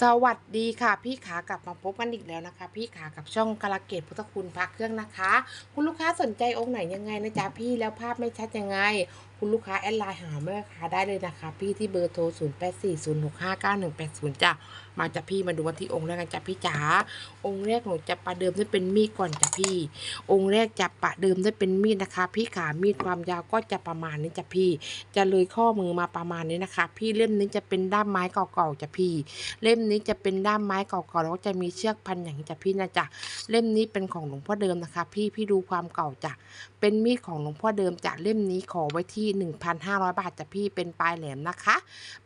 สวัสดีค่ะ พี่ขากลับมาพบกันอีกแล้วนะคะ พี่ขากับช่องกาลเกตพุทธคุณพระเครื่องนะคะ คุณลูกค้าสนใจองค์ไหนยังไงนะจ๊ะพี่แล้วภาพไม่ชัดยังไงคุณลูกค้าแอดไลน์หาแม่ค้าได้เลยนะคะ พี่ที่เบอร์โทร 0 8 4 0 6 5 9 1 8 0จ้ะมาจ้ะพี่มาดูกันที่องค์แรกกันจ้ะพี่จ๋าองค์แรกหนูจะประเดิมด้วยเป็นมีดก่อนจ้ะพี่ องค์แรกจะประเดิมด้วยเป็นมีดนะคะ พี่ขามีดความยาวก็จะประมาณนี้จ้ะพี่ จะเลยข้อมือมาประมาณนี้นะคะ พี่เล่มนี้จะเป็นด้ามไม้เก่าๆจ้ะพี่ เล่มนี้จะเป็นด้ามไม้เก่าๆแล้วก็จะมีเชือกพันอย่างจ้ะพี่นะจ๊ะเล่มนี้เป็นของหลวงพ่อเดิมนะคะ พี่พี่ดูความเก่าจ้ะเป็นมีดของหลวงพ่อเดิมจ้ะเล่มนี้ขอไว้ที่1,500 บาทจ้ะพี่เป็นปลายแหลมนะคะ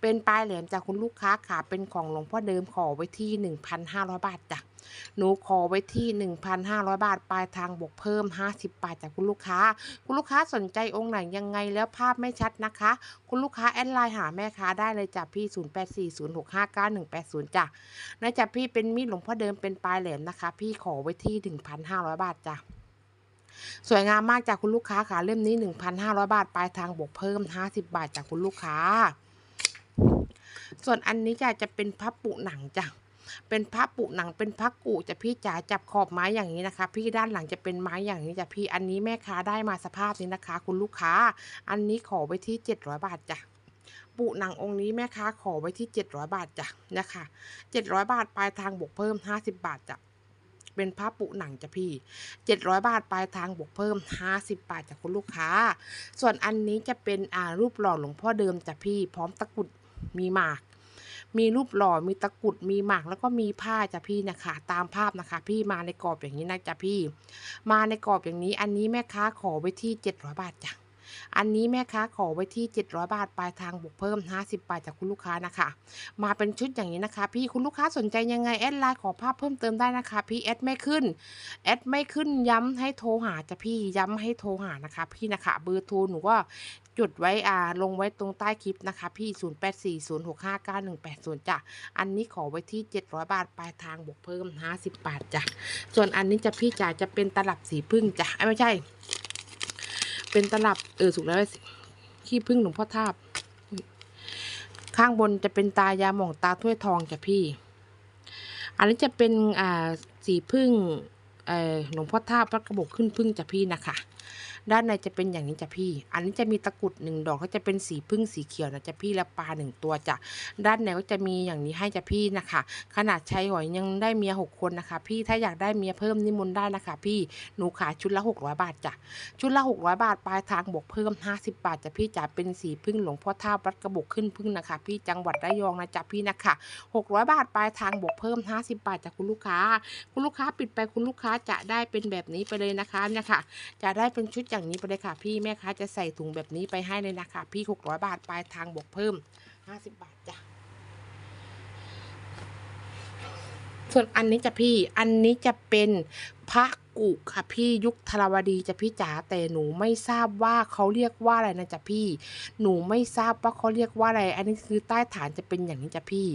เป็นปลายแหลมจากคุณลูกค้าค่ะเป็นของหลวงพ่อเดิมขอไว้ที่ 1,500 บาทจ้ะหนูขอไว้ที่ 1,500 บาท ปลายทางบวกเพิ่ม 50 บาทจากคุณลูกค้า คุณลูกค้าสนใจองค์ไหนยังไงแล้วภาพไม่ชัดนะคะ คุณลูกค้าแอดไลน์หาแม่ค้าได้เลยจ้ะพี่ 0840659180 จ้ะนะจ๊ะพี่เป็นมีดหลวงพ่อเดิมเป็นปลายแหลมนะคะ พี่ขอไว้ที่ 1,500 บาทจ้ะ สวยงามมากจากคุณลูกค้าค่ะเล่มนี้ 1,500 บาท ปลายทางบวกเพิ่ม 50 บาทจากคุณลูกค้า ส่วนอันนี้จะจะเป็นพับปุหนังจ้ะเป็นพับปุหนังเป็นพักกุจะพี่จ๋าจับขอบไม้อย่างนี้นะคะ พี่ด้านหลังจะเป็นไม้อย่างนี้จ้ะพี่อันนี้แม่ค้าได้มาสภาพนี้นะคะ คุณลูกค้า อันนี้ขอไว้ที่ 700 บาทจ้ะปุหนังองค์นี้แม่ค้าขอไว้ที่ 700 บาทจ้ะนะคะ700 บาทปลายทางบวกเพิ่ม 50 บาทจ้ะ เป็นผ้าปุหนังจ้ะพี่ 700 บาทปลายทางบวกเพิ่ม 50 บาทจากคุณลูกค้า ส่วนอันนี้จะเป็นอ่ารูปหล่อหลวงพ่อเดิมจ้ะพี่ พร้อมตะกุดมีหมาก มีรูปหล่อมีตะกุดมีหมากแล้วก็มีผ้าจ้ะพี่นะคะ ตามภาพนะคะ พี่มาในกรอบอย่างนี้นะจ้ะพี่ มาในกรอบอย่างนี้อันนี้แม่ค้าขอไว้ที่ 700 บาทจ้ะ อันนี้แม่ค้าขอไว้ที่ 700 บาทปลายทางบวกเพิ่ม 50 บาทจากคุณลูกค้านะคะ มาเป็นชุดอย่างนี้นะคะ พี่คุณลูกค้าสนใจยังไงแอดไลน์ขอภาพเพิ่มเติมได้นะคะ พี่แอดไม่ขึ้นแอดไม่ขึ้นย้ำให้โทรหาจะพี่ย้ำให้โทรหานะคะ พี่นะคะเบอร์โทรหนูก็จดไว้อ่าลงไว้ตรงใต้คลิปนะคะ พี่ 0840659180จ้ะอันนี้ขอไว้ที่ 700 บาทปลายทางบวกเพิ่ม 50 บาทจ้ะส่วนอันนี้จะพี่จ๋าจะเป็นตลับสีพึ่งจ้ะไม่ใช่ เป็นตลับเออสุกแล้วสิขี้พึ่งหลวงพ่อทาบ ข้างบนจะเป็นตายาหม่องตาถ้วยทองจ้ะพี่ อันนี้จะเป็นอ่าสีพึ่งเออหลวงพ่อทาบพระกระบอกขึ้นพึ่งจ้ะพี่นะคะ ด้านในจะเป็นอย่างนี้จ้ะพี่ อันนี้จะมีตะกรุดหนึ่งดอกก็จะเป็นสีพึ่งสีเขียวนะจ้ะพี่และปลาหนึ่งตัวจ้ะด้านในก็จะมีอย่างนี้ให้จ้ะพี่นะคะ ขนาดใช้หอยยังได้เมียหกคนนะคะ พี่ถ้าอยากได้เมียเพิ่มนิมนต์ได้นะคะ พี่หนูขายชุดละหกร้อยบาทจ้ะชุดละหกร้อยบาทปลายทางบวกเพิ่มห้าสิบาทจ้ะพี่จ๋าเป็นสีพึ่งหลวงพ่อท่าวัดกระบอกขึ้นพึ่งนะคะ พี่จังหวัดระยองนะจ๊ะพี่นะคะหกร้อยบาทปลายทางบวกเพิ่มห้าสิบาทจากคุณลูกค้า คุณลูกค้าปิดไปคุณลูกค้าจะได้เป็นแบบนี้ไปเลยนะคะเนี่ยค่ะ จะได้เป็นชุดอย่างนี้ไปเลยค่ะ พี่แม่ค้าจะใส่ถุงแบบนี้ไปให้เลยนะคะ พี่หกร้อยบาทปลายทางบวกเพิ่มห้าสิบาทจ้ะส่วนอันนี้จะพี่ อันนี้จะเป็นพระ กุค่ะพี่ยุคธรวดีจะพี่จ๋าแต่หนูไม่ทราบว่าเขาเรียกว่าอะไรนะจ๊ะพี่ หนูไม่ทราบว่าเขาเรียกว่าอะไร อันนี้คือใต้ฐานจะเป็นอย่างนี้จ้ะพี่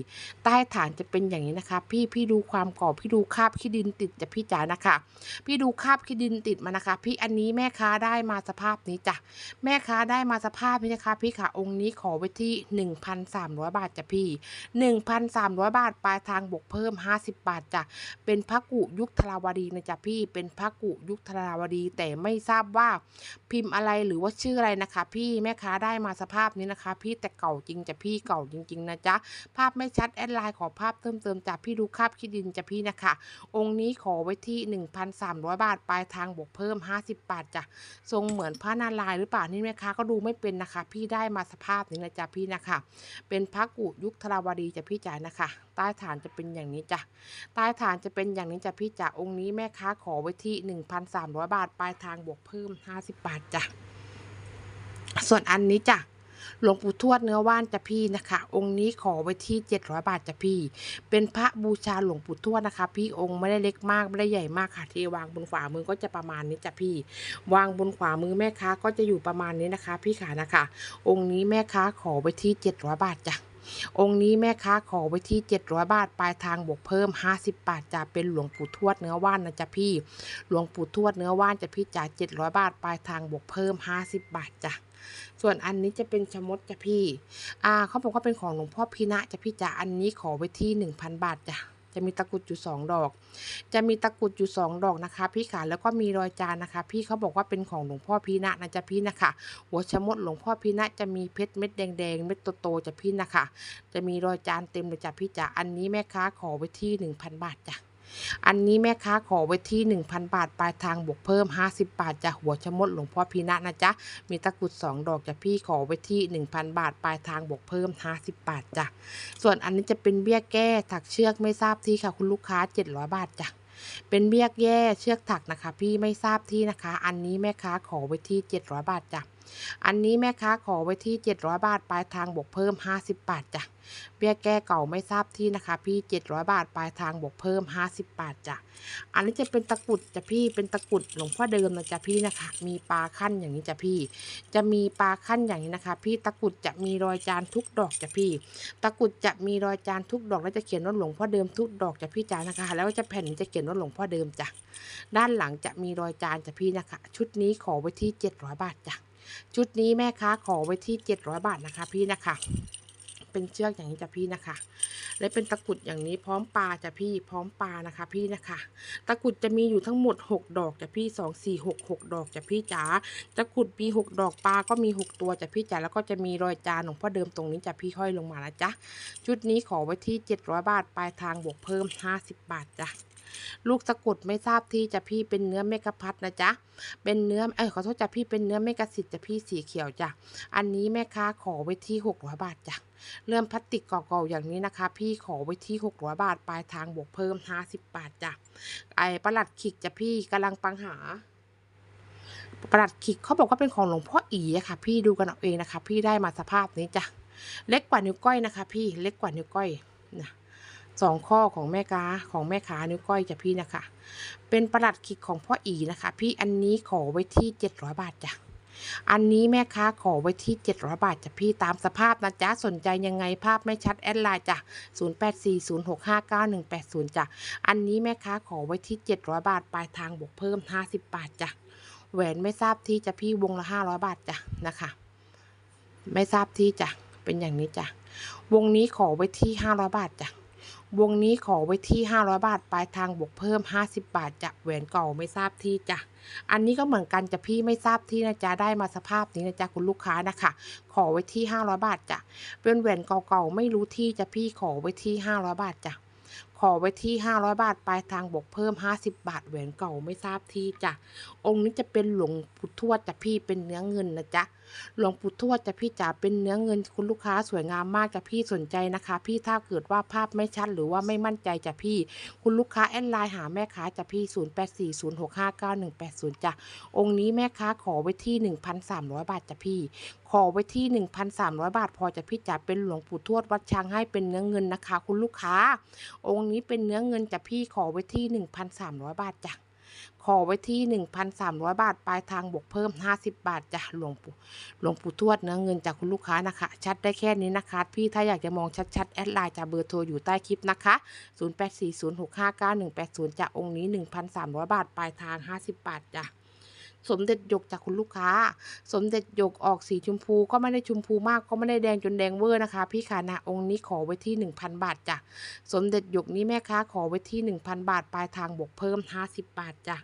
ใต้ฐานจะเป็นอย่างนี้นะคะ พี่พี่ดูความกรอบพี่ดูคาบขี้ดินติดจ้ะพี่จ๋านะคะ พี่ดูคาบขี้ดินติดมานะคะ พี่อันนี้แม่ค้าได้มาสภาพนี้จ้ะแม่ค้าได้มาสภาพนี้นะคะ พี่ค่ะองค์นี้ขอไว้ที่ 1,300 บาทจ้ะพี่ 1,300 บาทปลายทางบวกเพิ่ม 50 บาทจ้ะเป็นพระกุยุคธรวดีนะจ๊ะพี่เป็นพระกุยุคธราวดี แต่ไม่ทราบว่าพิมพ์อะไรหรือว่าชื่ออะไรนะคะ พี่แม่ค้าได้มาสภาพนี้นะคะ พี่แต่เก่าจริงจะพี่เก่าจริง ๆ นะจ๊ะ ภาพไม่ชัดแอดไลน์ขอภาพเติมเติมจ้ะพี่ดูคาบขี้ดินจะพี่นะคะ องค์นี้ขอไว้ที่ 1,300 บาทปลายทางบวกเพิ่ม 50 บาทจ้ะทรงเหมือนพระนารายณ์หรือเปล่านี่แม่ค้าก็ดูไม่เป็นนะคะ พี่ได้มาสภาพนี้นะจ๊ะพี่นะคะ เป็นพระกุยุคธราวดีจะพี่จ๋านะคะ ใต้ฐานจะเป็นอย่างนี้จ้ะใต้ฐานจะเป็นอย่างนี้จ้ะพี่จ๋าองค์นี้แม่ค้าขอไว้ที่ 1,300 บาท ปลายทางบวกเพิ่ม 50 บาทจ้ะส่วนอันนี้จ้ะหลวงปู่ทวดเนื้อว่านจะพี่นะคะ องค์นี้ขอไว้ที่ 700 บาทจะพี่ เป็นพระบูชาหลวงปู่ทวดนะคะ พี่องค์ไม่ได้เล็กมากไม่ได้ใหญ่มากค่ะที่วางบนขวามือก็จะประมาณนี้จ้ะพี่ วางบนขวามือแม่ค้าก็จะอยู่ประมาณนี้นะคะ พี่ขานะคะ องค์นี้แม่ค้าขอไว้ที่ 700 บาทจ้ะ องค์นี้แม่ค้าขอไว้ที่ 700 บาท ปลายทางบวกเพิ่ม 50 บาทจะเป็นหลวงปู่ทวดเนื้อว่านนะจ๊ะพี่ หลวงปู่ทวดเนื้อว่านจะพี่จ่าย700 บาท ปลายทางบวกเพิ่ม 50 บาทจ้ะส่วนอันนี้จะเป็นชมดจ้ะพี่ อ่าเขาบอกว่าเป็นของหลวงพ่อพีนะจ้ะพี่จ๋าอันนี้ขอไว้ที่ 1,000 บาทจ้ะ จะมีตะกุดอยู่ 2 ดอก จะมีตะกุดอยู่ 2 ดอกนะคะ พี่ขาแล้วก็มีรอยจานนะคะ พี่เขาบอกว่าเป็นของหลวงพ่อพีนะนะจ๊ะพี่นะคะ หัวชะมดหลวงพ่อพีนะจะมีเพชรเม็ดแดงๆเม็ดโตๆจ้ะพี่นะคะ จะมีรอยจานเต็มเลยจ้ะพี่จ๋าอันนี้แม่ค้าขอไว้ที่ 1,000 บาทจ้ะ อันนี้แม่ค้าขอไว้ที่ 1,000 บาท ปลายทางบวกเพิ่ม 50 บาทจ้ะหัวชะมดหลวงพ่อพีนะนะจ๊ะ มีตะกรุด 2 ดอกจ้ะพี่ขอไว้ที่ 1,000 บาท ปลายทางบวกเพิ่ม 50 บาทจ้ะ ส่วนอันนี้จะเป็นเบี้ยแก้ถักเชือกไม่ทราบที่ค่ะคุณลูกค้า 700 บาทจ้ะเป็นเบี้ยแก้เชือกถักนะคะ พี่ไม่ทราบที่นะคะ อันนี้แม่ค้าขอไว้ที่ 700 บาทจ้ะ อันนี้แม่ค้าขอไว้ที่ 700 บาทปลายทางบวกเพิ่ม 50 บาทจ้ะเบี้ยแก้เก่าไม่ทราบที่นะคะ พี่ 700 บาทปลายทางบวกเพิ่ม 50 บาทจ้ะอันนี้จะเป็นตะกรุดจ้ะพี่เป็นตะกรุดหลวงพ่อเดิมนะจ๊ะพี่นะคะ มีปลาขั้นอย่างนี้จ้ะพี่ จะมีปลาขั้นอย่างนี้นะคะ พี่ตะกรุดจะมีรอยจานทุกดอกจ้ะพี่ ตะกรุดจะมีรอยจานทุกดอก แล้วจะเขียนว่าหลวงพ่อเดิมทุกดอกจ้ะพี่จ๋านะคะ แล้วก็จะแผ่นนี้จะเขียนว่าหลวงพ่อเดิมจ้ะด้านหลังจะมีรอยจานจ้ะพี่นะคะ ชุดนี้ขอไว้ที่ 700 บาทจ้ะ ชุดนี้แม่ค้าขอไว้ที่ 700 บาทนะคะ พี่นะคะ เป็นเชือกอย่างนี้จ้ะพี่นะคะ และเป็นตะกรุดอย่างนี้พร้อมปลาจ้ะพี่พร้อมปลานะคะ พี่นะคะ ตะกรุดจะมีอยู่ทั้งหมด 6 ดอกจ้ะพี่2 4 6 6 ดอกจ้ะพี่จ๋าตะกรุดมี6ดอกปลาก็มี 6 ตัวจ้ะพี่จ๋าแล้วก็จะมีรอยจานของพ่อเดิมตรงนี้จ้ะพี่ห้อยลงมานะจ๊ะชุดนี้ขอไว้ที่ 700 บาทปลายทางบวกเพิ่ม 50 บาทจ้ะ ลูกตะกุดไม่ทราบที่จะพี่เป็นเนื้อเมกะพัดนะจ๊ะ เป็นเนื้อเออขอโทษจ้ะพี่เป็นเนื้อเมกะสิทธิ์จ้ะพี่สีเขียวจ้ะ อันนี้แม่ค้าขอไว้ที่600บาทจ้ะ เริ่มพลาสติกเก่าๆอย่างนี้นะคะ พี่ขอไว้ที่600บาทปลายทางบวกเพิ่ม50บบาทจ้ะ ไอ้ประหลัดขิกจ้ะพี่กำลังปังหาประหลัดขิกเขาบอกว่าเป็นของหลวงพ่ออีอะค่ะ พี่ดูกันเอาเองนะคะ พี่ได้มาสภาพนี้จ้ะ เล็กกว่านิ้วก้อยนะคะ พี่เล็กกว่านิ้วก้อยนะ สองข้อของแม่กาของแม่ขานิ้วก้อยจ้ะพี่นะคะ เป็นประหลัดขิกของพ่ออีนะคะ พี่อันนี้ขอไว้ที่700บาทจ้ะอันนี้แม่ค้าขอไว้ที่ 700 บาทจ้ะพี่ตามสภาพนะจ๊ะสนใจยังไงภาพไม่ชัดแอดไลน์จ้ะ0840659180จ้ะอันนี้แม่ค้าขอไว้ที่ 700 บาทปลายทางบวกเพิ่ม 50 บาทจ้ะแหวนไม่ทราบที่จ้ะพี่วงละ 500 บาทจ้ะนะคะ ไม่ทราบที่จ้ะเป็นอย่างนี้จ้ะวงนี้ขอไว้ที่ 500 บาทจ้ะ วงนี้ขอไว้ที่ 500 บาท ปลายทางบวกเพิ่ม 50 บาทจะแหวนเก่าไม่ทราบที่จ้ะ อันนี้ก็เหมือนกันจะพี่ไม่ทราบที่นะจ๊ะ ได้มาสภาพนี้นะจ๊ะคุณลูกค้านะคะ ขอไว้ที่ 500 บาทจ้ะเป็นแหวนเก่าๆไม่รู้ที่จะพี่ขอไว้ที่ 500 บาทจ้ะ ขอไว้ที่ 500 บาท ปลายทางบวกเพิ่ม 50 บาทแหวนเก่าไม่ทราบที่จ้ะ องค์นี้จะเป็นหลวงปู่ทวดจ้ะพี่เป็นเนื้อเงินนะจ๊ะ หลวงปู่ทวดจ้ะพี่จ๋าเป็นเนื้อเงินคุณลูกค้าสวยงามมากจ้ะพี่สนใจนะคะ พี่ถ้าเกิดว่าภาพไม่ชัดหรือว่าไม่มั่นใจจ้ะพี่ คุณลูกค้าแอดไลน์หาแม่ค้าจ้ะพี่ 0840659180จ้ะ องค์นี้แม่ค้าขอไว้ที่ 1,300 บาทจ้ะพี่ขอไว้ที่ 1,300 บาท พอจะพี่จ๋าเป็นหลวงปู่ทวดวัดช้างให้เป็นเนื้อเงินนะคะ คุณลูกค้า องค์นี้เป็นเนื้อเงินจะพี่ขอไว้ที่ 1,300 บาทจ้ะขอไว้ที่ 1,300 บาท ปลายทางบวกเพิ่ม 50 บาทจ้ะหลวงปู่หลวงปู่ทวดเนื้อเงินจากคุณลูกค้านะคะ ชัดได้แค่นี้นะคะ พี่ถ้าอยากจะมองชัดๆ แอดไลน์จากเบอร์โทรอยู่ใต้คลิปนะคะ 0840659180จากองค์นี้ 1,300 บาท ปลายทาง 50 บาทจ้ะ สมเด็จหยกจากคุณลูกค้า สมเด็จหยกออกสีชมพูก็ไม่ได้ชมพูมากก็ไม่ได้แดงจนแดงเวอร์นะคะ พี่ขานะองค์นี้ขอไว้ที่ 1,000 บาทจ้ะสมเด็จหยกนี้แม่ค้าขอไว้ที่ 1,000 บาทปลายทางบวกเพิ่ม 50 บาทจ้ะ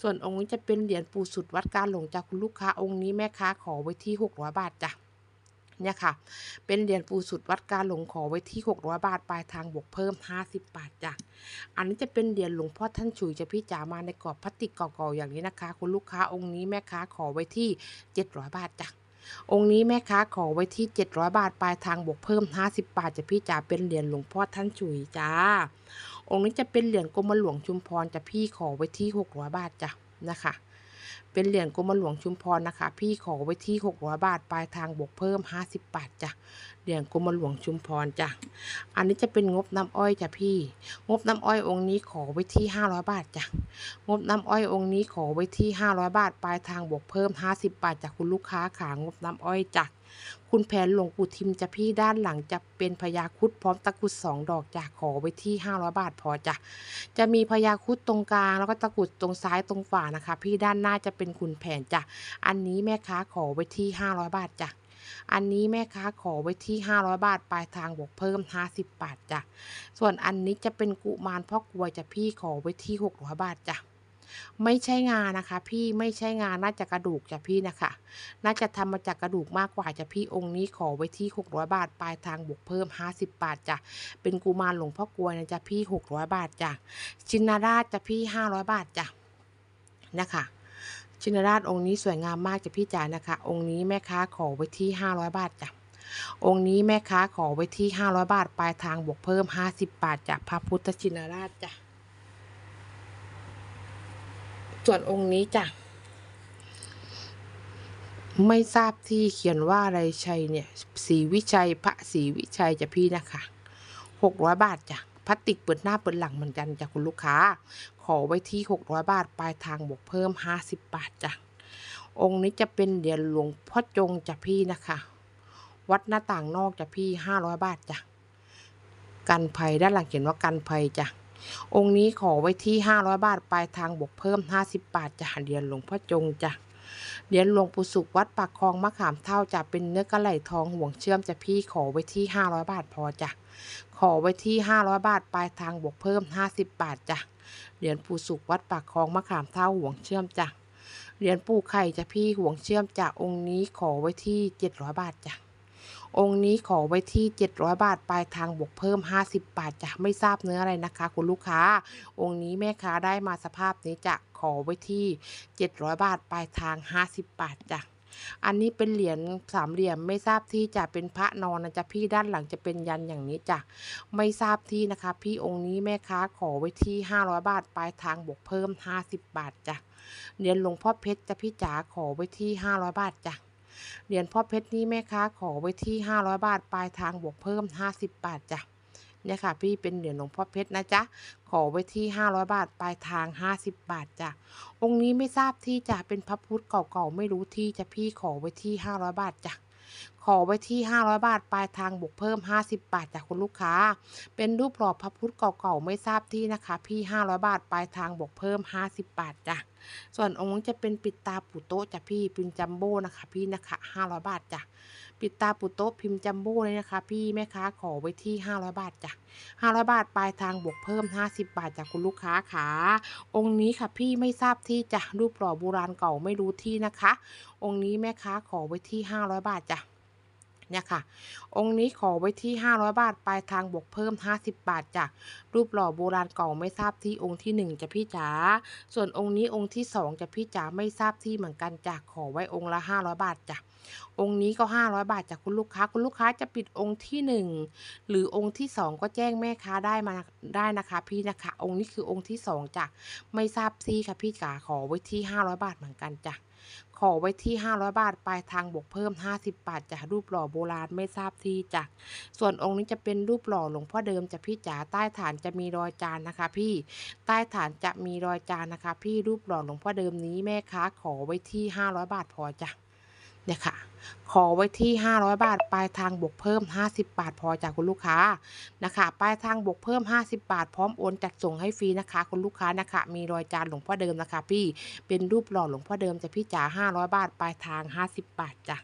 ส่วนองค์นี้จะเป็นเหรียญปูสุดวัดการหลงจากคุณลูกค้าองค์นี้แม่ค้าขอไว้ที่ 600 บาทจ้ะ เนี่ยค่ะ เป็นเหรียญปูสุดวัดการหลงขอไว้ที่ 600 บาท ปลายทางบวกเพิ่ม 50 บาทจ้ะ อันนี้จะเป็นเหรียญหลวงพ่อท่านฉุยจะพี่จ๋ามาในกรอบพลาสติกเก่าๆอย่างนี้นะคะ คุณลูกค้าองค์นี้แม่ค้าขอไว้ที่ 700 บาทจ้ะองค์นี้แม่ค้าขอไว้ที่ 700 บาท ปลายทางบวกเพิ่ม 50 บาทจะพี่จ๋าเป็นเหรียญหลวงพ่อท่านฉุยจ้า องค์นี้จะเป็นเหรียญกรมหลวงชุมพรจะพี่ขอไว้ที่ 600 บาทจ้ะนะคะ เป็นเหรียญกรมหลวงชุมพรนะคะ พี่ขอไว้ที่600บาทปลายทางบวกเพิ่ม 50 บาทจ้ะเหรียญกรมหลวงชุมพรจ้ะอันนี้จะเป็นงบน้ำอ้อยจ้ะพี่ งบน้ำอ้อยองค์นี้ขอไว้ที่ 500 บาทจ้ะงบน้ำอ้อยองค์นี้ขอไว้ที่ 500 บาทปลายทางบวกเพิ่ม 50 บาทจากคุณลูกค้าขางบน้ำอ้อยจ้ะ คุณแผนหลวงปู่ทิมจะพี่ด้านหลังจะเป็นพญาคุดพร้อมตะกุดสองดอกจากขอไว้ที่500บาทพอจ้ะจะมีพญาคุดตรงกลางแล้วก็ตะกุดตรงซ้ายตรงฝานะคะ พี่ด้านหน้าจะเป็นคุณแผนจ้ะอันนี้แม่ค้าขอไว้ที่500บาทจ้ะอันนี้แม่ค้าขอไว้ที่ 500 บาท ปลายทางบวกเพิ่ม 50 บาทจ้ะ ส่วนอันนี้จะเป็นกุมารพ่อกลัวจะพี่ขอไว้ที่ 600 บาทจ้ะ ไม่ใช่งานนะคะ พี่ไม่ใช่งานน่าจะกระดูกจ้ะพี่นะคะ น่าจะทำมาจากกระดูกมากกว่าจ้ะพี่องค์นี้ขอไว้ที่ 600 บาทปลายทางบวกเพิ่ม 50 บาทจ้ะเป็นกุมารหลวงพ่อกลวยนะจ้ะพี่ 600 บาทจ้ะชินราชจ้ะพี่ 500 บาทจ้ะนะคะชินราชองค์นี้สวยงามมากจ้ะพี่จ๋านะคะ องค์นี้แม่ค้าขอไว้ที่ 500 บาทจ้ะองค์นี้แม่ค้าขอไว้ที่ 500 บาท ปลายทางบวกเพิ่ม 50 บาทจ้ะพระพุทธชินราชจ้ะ ส่วนองค์นี้จ้ะ ไม่ทราบที่เขียนว่าอะไรชัยเนี่ยสีวิชัยพระศรีวิชัยจะพี่นะคะหกร้อยบาทจ้ะพลาสติกเปิดหน้าเปิดหลังเหมือนกันจ้ะคุณลูกค้า ขอไว้ที่หกร้อยบาท ปลายทางบวกเพิ่มห้าสิบบาทจ้ะ องค์นี้จะเป็นเหรียญหลวงพ่อจงจ้ะพี่นะคะ วัดหน้าต่างนอกจ้ะพี่ห้าร้อยบาทจ้ะ กันภัยด้านหลังเขียนว่ากันภัยจ้ะ องค์นี้ขอไว้ที่ 500 บาทปลายทางบวกเพิ่ม 50 บาทจะเหรียญหลวงพ่อจงจ้ะเหรียญหลวงปู่สุขวัดปากคลองมะขามเท่าจะเป็นเนื้อกระไหลทองห่วงเชื่อมจะพี่ขอไว้ที่ 500 บาทพอจ้ะขอไว้ที่ 500 บาทปลายทางบวกเพิ่ม 50 บาทจ้ะเหรียญปู่สุขวัดปากคลองมะขามเท่าห่วงเชื่อมจ้ะเหรียญปู่ไข่จะพี่ห่วงเชื่อมจ้ะองค์นี้ขอไว้ที่ 700 บาทจ้ะ องค์นี้ขอไว้ที่ 700 บาท ปลายทางบวกเพิ่ม 50 บาทจะไม่ทราบเนื้ออะไรนะคะ คุณลูกค้า องค์นี้แม่ค้าได้มาสภาพนี้จะขอไว้ที่ 700 บาท ปลายทาง 50 บาทจ้ะอันนี้เป็นเหรียญสามเหลี่ยมไม่ทราบที่จะเป็นพระนอนนะจ๊ะพี่ด้านหลังจะเป็นยันอย่างนี้จ้ะไม่ทราบที่นะคะ พี่องค์นี้แม่ค้าขอไว้ที่ 500 บาท ปลายทางบวกเพิ่ม 50 บาทจ้ะเหรียญหลวงพ่อเพชรจะพี่จ๋าขอไว้ที่ 500 บาทจ้ะ เหรียญพ่อเพชรนี่แม่ค้าขอไว้ที่ 500 บาท ปลายทางบวกเพิ่ม 50 บาทจ้ะเนี่ยค่ะ พี่เป็นเหรียญหลวงพ่อเพชรนะจ๊ะ ขอไว้ที่ 500 บาท ปลายทาง 50 บาทจ้ะ องค์นี้ไม่ทราบที่จะเป็นพระพุทธเก่าๆ ไม่รู้ที่จะพี่ขอไว้ที่ 500 บาทจ้ะ ขอไว้ที่ 500 บาท ปลายทางบวกเพิ่ม 50 บาทจากคุณลูกค้า เป็นรูปหล่อพระพุทธเก่าๆไม่ทราบที่นะคะ พี่ 500 บาท ปลายทางบวกเพิ่ม 50 บาทจ้ะส่วนองค์จะเป็นปิดตาปุโตะจ้ะพี่พิมพ์จัมโบ้นะคะ พี่นะคะ500 บาทจ้ะปิดตาปุโตะพิมพ์จัมโบ้เลยนะคะ พี่แม่ค้าขอไว้ที่ 500 บาทจ้ะ500 บาท ปลายทางบวกเพิ่ม 50 บาทจากคุณลูกค้าค่ะองค์นี้ค่ะพี่ไม่ทราบที่จ้ะรูปหล่อโบราณเก่าไม่รู้ที่นะคะ องค์นี้แม่ค้าขอไว้ที่ 500 บาทจ้ะ เนี่ยค่ะ องค์นี้ขอไว้ที่ 500 บาท ปลายทางบวกเพิ่ม 50 บาทจ้ะ รูปหล่อโบราณเก่าไม่ทราบที่องค์ที่ 1จะพี่จ๋า ส่วนองค์นี้องค์ที่2จะพี่จ๋าไม่ทราบที่เหมือนกันจ้ะ ขอไว้องค์ละ 500 บาทจ้ะ องค์นี้ก็ 500 บาทจากคุณลูกค้า คุณลูกค้าจะปิดองค์ที่ 1 หรือองค์ที่ 2 ก็แจ้งแม่ค้าได้มาได้นะคะพี่นะคะ องค์นี้คือองค์ที่2จ้ะ ไม่ทราบที่ค่ะพี่จ๋า ขอไว้ที่ 500 บาทเหมือนกันจ้ะ อไว้ที่ 500 บาท ปลายทางบวกเพิ่ม 50 บาทจากรูปหล่อโบราณไม่ทราบที่จากส่วนองค์นี้จะเป็นรูปหล่อหลวงพ่อเดิมจะพี่จ๋าใต้ฐานจะมีรอยจานนะคะ พี่ใต้ฐานจะมีรอยจานนะคะ พี่รูปหล่อหลวงพ่อเดิมนี้แม่ค้าขอไว้ที่ 500 บาทพอจ้ะ เนี่ยค่ะ ขอไว้ที่ 500 บาท ปลายทางบวกเพิ่ม 50 บาทพอจากคุณลูกค้านะคะ ปลายทางบวกเพิ่ม 50 บาท พร้อมโอนจัดส่งให้ฟรีนะคะ คุณลูกค้านะคะ มีรอยจานหลวงพ่อเดิมนะคะ พี่ เป็นรูปหล่อหลวงพ่อเดิมจะพี่จ๋า500 บาท ปลายทาง 50 บาทจ้ะ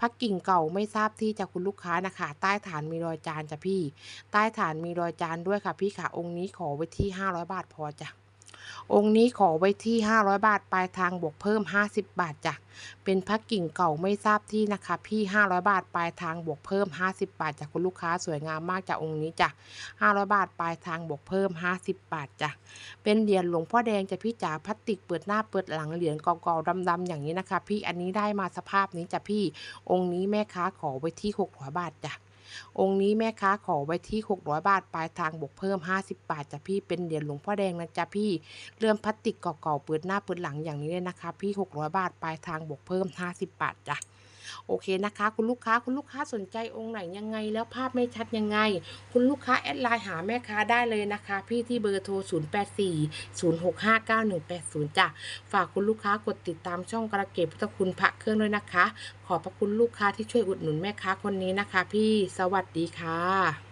พักกิ่งเก่าไม่ทราบที่จากคุณลูกค้านะคะ ใต้ฐานมีรอยจานจ้ะพี่ ใต้ฐานมีรอยจานด้วยค่ะพี่ค่ะ องค์นี้ขอไว้ที่ 500 บาทพอจ้ะ องค์นี้ขอไว้ที่ 500 บาท ปลายทางบวกเพิ่ม 50 บาทจ้ะ เป็นพักกิ่งเก่าไม่ทราบที่นะคะ พี่ 500 บาท ปลายทางบวกเพิ่ม 50 บาทจากคุณลูกค้าสวยงามมากจากองค์นี้จ้ะ 500 บาท ปลายทางบวกเพิ่ม 50 บาทจ้ะ เป็นเหรียญหลวงพ่อแดงจะพี่จ๋าพลาสติกเปิดหน้าเปิดหลังเหรียญก่าๆดำๆอย่างนี้นะคะ พี่อันนี้ได้มาสภาพนี้จ้ะพี่ องค์นี้แม่ค้าขอไว้ที่ 600 บาทจ้ะ องค์นี้แม่ค้าขอไว้ที่ 600 บาท ปลายทางบวกเพิ่ม 50 บาทจ้ะพี่ เป็นเหรียญหลวงพ่อแดงนะจ้ะพี่ เลื่อมพลาสติกเก่าๆเปิดหน้าเปิดหลังอย่างนี้เลยนะคะ พี่ 600 บาท ปลายทางบวกเพิ่ม 50 บาทจ้ะ โอเคนะคะ คุณลูกค้าคุณลูกค้าสนใจองค์ไหนยังไง แล้วภาพไม่ชัดยังไง คุณลูกค้าแอดไลน์หาแม่ค้าได้เลยนะคะ พี่ที่เบอร์โทร 0840659180 จ้ะ ฝากคุณลูกค้ากดติดตามช่องกระเก็บพุทธคุณพระเครื่องด้วยนะคะ ขอบพระคุณลูกค้าที่ช่วยอุดหนุนแม่ค้าคนนี้นะคะ พี่สวัสดีค่ะ